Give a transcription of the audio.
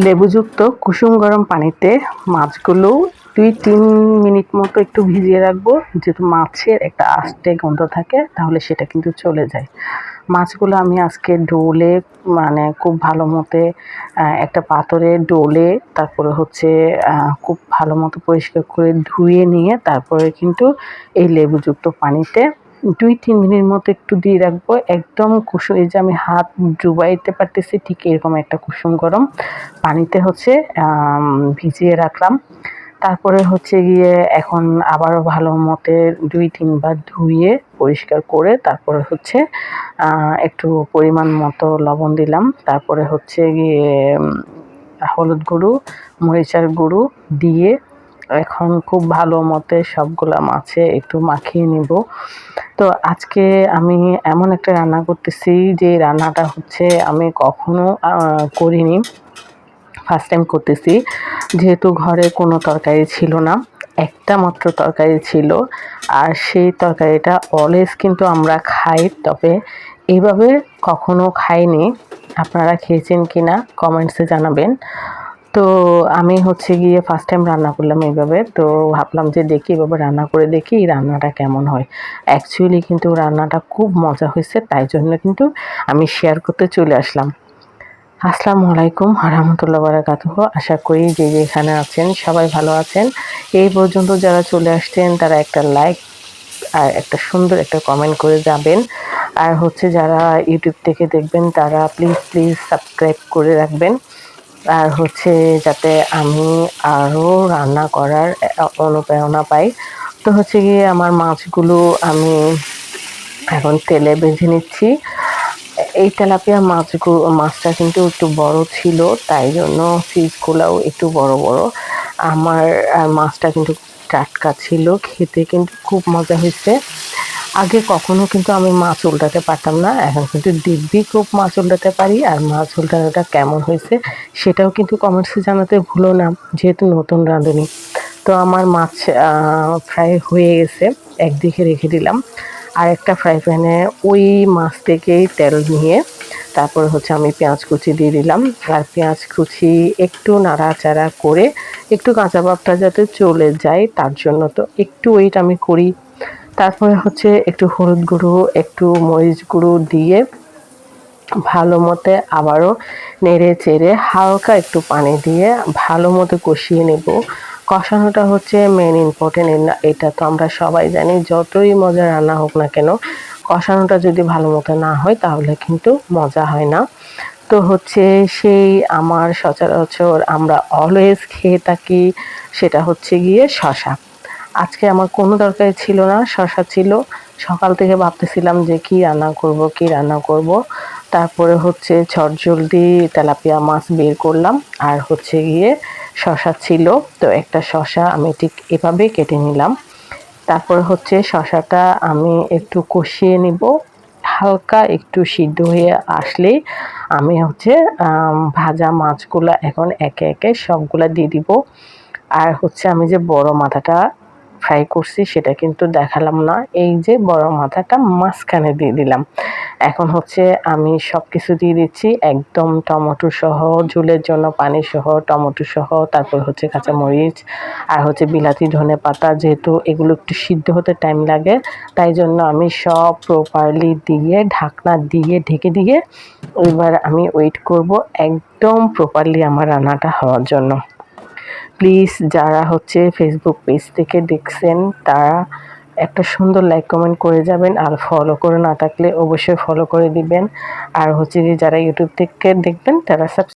লেবুযুক্ত কুসুম গরম পানিতে মাছগুলো দুই, তিন মিনিট মতো একটু ভিজিয়ে রাখব। যেহেতু মাছের একটা আস্তে গন্ধ থাকে, তাহলে সেটা কিন্তু চলে যায়। মাছগুলো আমি আজকে ডোলে মানে খুব ভালো মতে একটা পাথরে ডোলে, তারপরে হচ্ছে খুব ভালো মতো পরিষ্কার করে ধুয়ে নিয়ে তারপরে কিন্তু এই লেবুযুক্ত পানিতে দুই, তিন মিনিট মতো একটু দিয়ে রাখব। একদম কুসুম, এই যে আমি হাত ডুবাইতে পারতেছি, ঠিক এরকম একটা কুসুম গরম পানিতে হচ্ছে ভিজিয়ে রাখলাম। তারপরে হচ্ছে গিয়ে এখন আবারও ভালো মতে দুই তিনবার ধুয়ে পরিষ্কার করে তারপরে হচ্ছে একটু পরিমাণ মতো লবণ দিলাম। তারপরে হচ্ছে গিয়ে হলুদ গুঁড়ো, মরিচার গুঁড়ো দিয়ে এখন খুব ভালো মতে সবগুলা মাছে একটু মাখিয়ে নিব। তো আজকে আমি এমন একটা রান্না করতেছি যে রান্নাটা হচ্ছে আমি কখনো করিনি। ফার্স্ট টাইম করতেছি। যেহেতু ঘরে কোনো তরকারি ছিল না, একটা মাত্র তরকারি ছিল, আর সেই তরকারিটা অলওয়েজ কিন্তু আমরা খাই, তবে এইভাবে কখনো খাইনি। আপনারা খেয়েছেন কি না কমেন্টসে জানাবেন। তো আমি হচ্ছে গিয়ে ফার্স্ট টাইম রান্না করলাম এইভাবে। তো ভাবলাম যে দেখি, এভাবে রান্না করে দেখি রান্নাটা কেমন হয়। অ্যাকচুয়ালি কিন্তু রান্নাটা খুব মজা হয়েছে, তাই জন্য কিন্তু আমি শেয়ার করতে চলে আসলাম। আসসালামু আলাইকুম রহমতুল্লাহ বারাকাতুহ। আশা করি যে যেখানে আছেন সবাই ভালো আছেন। এই পর্যন্ত যারা চলে আসছেন, তারা একটা লাইক আর একটা সুন্দর একটা কমেন্ট করে যাবেন। আর হচ্ছে যারা ইউটিউব থেকে দেখবেন, তারা প্লিজ প্লিজ সাবস্ক্রাইব করে রাখবেন। আর হচ্ছে যাতে আমি আরও রান্না করার অনুপ্রেরণা পাই। তো হচ্ছে গিয়ে আমার মাছগুলো আমি এখন তেলে বেঁধে নিচ্ছি। এই তেলাপিয়া মাছগুলো মাছটা কিন্তু একটু বড় ছিল, তাই জন্য ফিসগুলোও একটু বড় বড়। আমার মাছটা কিন্তু টাটকা ছিল, খেতে কিন্তু খুব মজা হয়েছে। আগে কখনো কিন্তু আমি মাছ উল্টাতে পারতাম না, এখন কিন্তু দিব্যি খুব মাছ উল্টাতে পারি, আর মাছ উল্টানোটা কেমন হয়েছে সেটাও কিন্তু কমেন্টসে জানাতে ভুলো না, যেহেতু নতুন রাঁধুনি। তো আমার মাছ ফ্রাই হয়ে গেছে, একদিকে রেখে দিলাম। আর একটা ফ্রাই প্যানে ওই মাছ থেকেই তেল নিয়ে তারপর হচ্ছে আমি পেঁয়াজ কুচি দিয়ে দিলাম। আর পেঁয়াজ কুচি একটু নাড়াচাড়া করে একটু কাঁচা ভাবটা যাতে চলে যায়, তার জন্য তো একটু ওয়েট আমি করি। তারপরে হচ্ছে একটু হলুদ গুঁড়ো, একটু মরিচ গুঁড়ো দিয়ে ভালো মতে আবারও নেড়ে চেড়ে হালকা একটু পানি দিয়ে ভালো মতো কষিয়ে নেব। কষানোটা হচ্ছে মেন ইম্পর্টেন্ট এটা তো আমরা সবাই জানি, যতই মজা রান্না হোক না কেন, কষানোটা যদি ভালো মতো না হয় তাহলে কিন্তু মজা হয় না। তো হচ্ছে সেই আমার সচরাচর আমরা অলওয়েজ খেয়ে থাকি, সেটা হচ্ছে গিয়ে শশা আজকে আমার কোনো তরকারি ছিল না, শশা ছিল। সকাল থেকে ভাবতেছিলাম যে কি রান্না করব, কি রান্না করব। তারপরে হচ্ছে জলদি তেলাপিয়া মাছ বের করলাম। আর হচ্ছে গিয়ে শশা ছিল। তো একটা শশা আমি ঠিক এভাবে কেটে নিলাম। তারপরে হচ্ছে শশাটা আমি একটু কষিয়ে নিব। হালকা একটু সিদ্ধ হয়ে আসলেই আমি হচ্ছে ভাজা মাছগুলো এখন একে একে সবগুলা দিয়ে দিব। আর হচ্ছে আমি যে বড় মাথাটা ফ্রাই করছি, সেটা কিন্তু দেখালাম না। এই যে বড় মাথাটা মাঝখানে দিয়ে দিলাম। এখন হচ্ছে আমি সব কিছু দিয়ে দিচ্ছি, একদম টমেটো সহ, ঝুলের জন্য পানি সহ, টমেটো সহ, তারপর হচ্ছে কাঁচামরিচ আর হচ্ছে বিলাতি ধনে পাতা, যেহেতু এগুলো একটু সিদ্ধ হতে টাইম লাগে, তাই জন্য আমি সব প্রপারলি দিয়ে, ঢাকনা দিয়ে, ঢেকে দিয়ে, এবার আমি ওয়েট করব একদম প্রপারলি আমার রান্নাটা হওয়ার জন্য। প্লিজ যারা হচ্ছে ফেসবুক পেজ থেকে দেখছেন, তারা একটা সুন্দর লাইক কমেন্ট করে যাবেন আর ফলো করে না থাকলে অবশ্যই ফলো করে দিবেন। আর হচ্ছে যে যারা ইউটিউব থেকে দেখবেন, তারা সাবস্ক্রাইব